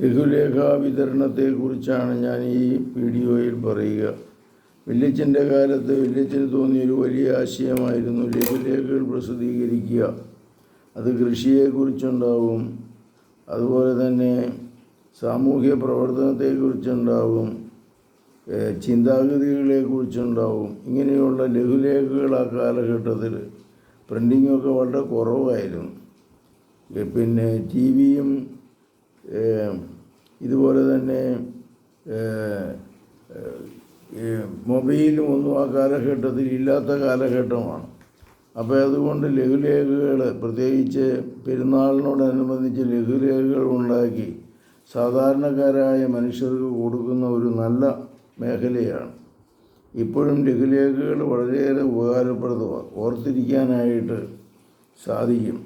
ലഘുലേഖാ വിതരണത്തെക്കുറിച്ചാണ് ഞാൻ ഈ വീഡിയോയിൽ പറയുക. വില്ലച്ചന്റെ കാലത്ത് വല്യച്ഛന് തോന്നിയൊരു വലിയ ആശയമായിരുന്നു ലഘുലേഖകൾ പ്രസിദ്ധീകരിക്കുക. അത് കൃഷിയെക്കുറിച്ചുണ്ടാവും. അതുപോലെ തന്നെ സാമൂഹ്യ പ്രവർത്തനത്തെക്കുറിച്ചുണ്ടാവും. ചിന്താഗതികളെക്കുറിച്ചുണ്ടാവും. ഇങ്ങനെയുള്ള ലഘുലേഖകൾ ആ കാലഘട്ടത്തിൽ പ്രിന്റിങ്ങൊക്കെ വളരെ കുറവായിരുന്നു. പിന്നെ ടി വിയും ഇതുപോലെ തന്നെ മൊബൈലും ഒന്നും ആ കാലഘട്ടത്തിൽ ഇല്ലാത്ത കാലഘട്ടമാണ്. അപ്പോൾ അതുകൊണ്ട് ലഘുലേഖകൾ പ്രത്യേകിച്ച് പെരുന്നാളിനോടനുബന്ധിച്ച് ലഘുലേഖകൾ ഉണ്ടാക്കി സാധാരണക്കാരായ മനുഷ്യർക്ക് കൊടുക്കുന്ന ഒരു നല്ല മേഖലയാണ്. ഇപ്പോഴും ലഘുലേഖകൾ വളരെയേറെ ഉപകാരപ്രദമാണ്. ഓർത്തിരിക്കാനായിട്ട് സാധിക്കും.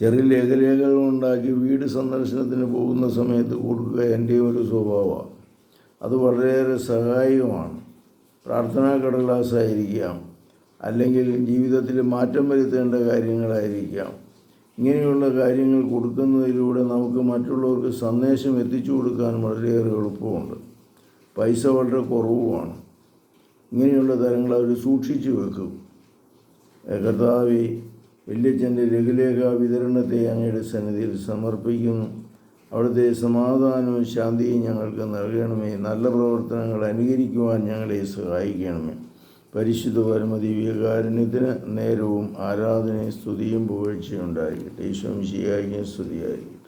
ചെറിയ ലേഖലേഖകൾ ഉണ്ടാക്കി വീട് സന്ദർശനത്തിന് പോകുന്ന സമയത്ത് കൊടുക്കുക എന്റെ ഒരു സ്വഭാവമാണ്. അത് വളരെയേറെ സഹായകമാണ്. പ്രാർത്ഥനാ കടലാസായിരിക്കാം. അല്ലെങ്കിൽ ജീവിതത്തിൽ മാറ്റം വരുത്തേണ്ട കാര്യങ്ങളായിരിക്കാം. ഇങ്ങനെയുള്ള കാര്യങ്ങൾ കൊടുക്കുന്നതിലൂടെ നമുക്ക് മറ്റുള്ളവർക്ക് സന്ദേശം എത്തിച്ചു കൊടുക്കാൻ വളരെയേറെ എളുപ്പമുണ്ട്. പൈസ വളരെ കുറവുമാണ്. ഇങ്ങനെയുള്ള തരങ്ങൾ അവർ സൂക്ഷിച്ചു വെക്കും. കർത്താവി വല്യച്ഛന്റെ ലഘുലേഖ വിതരണത്തെ അങ്ങയുടെ സന്നിധിയിൽ സമർപ്പിക്കുന്നു. അവിടുത്തെ സമാധാനവും ശാന്തിയും ഞങ്ങൾക്ക് നൽകണമേ. നല്ല പ്രവർത്തനങ്ങൾ അനുകരിക്കുവാൻ ഞങ്ങളെ സഹായിക്കണമേ. പരിശുദ്ധ പരമദിവ്യകാരുണ്യത്തിന് നേരവും ആരാധനയും സ്തുതിയും പുകഴ്ചയും ഉണ്ടായിരിക്കട്ടെ. ഈശോ ശിയായിരിക്കും സ്തുതിയായിരിക്കും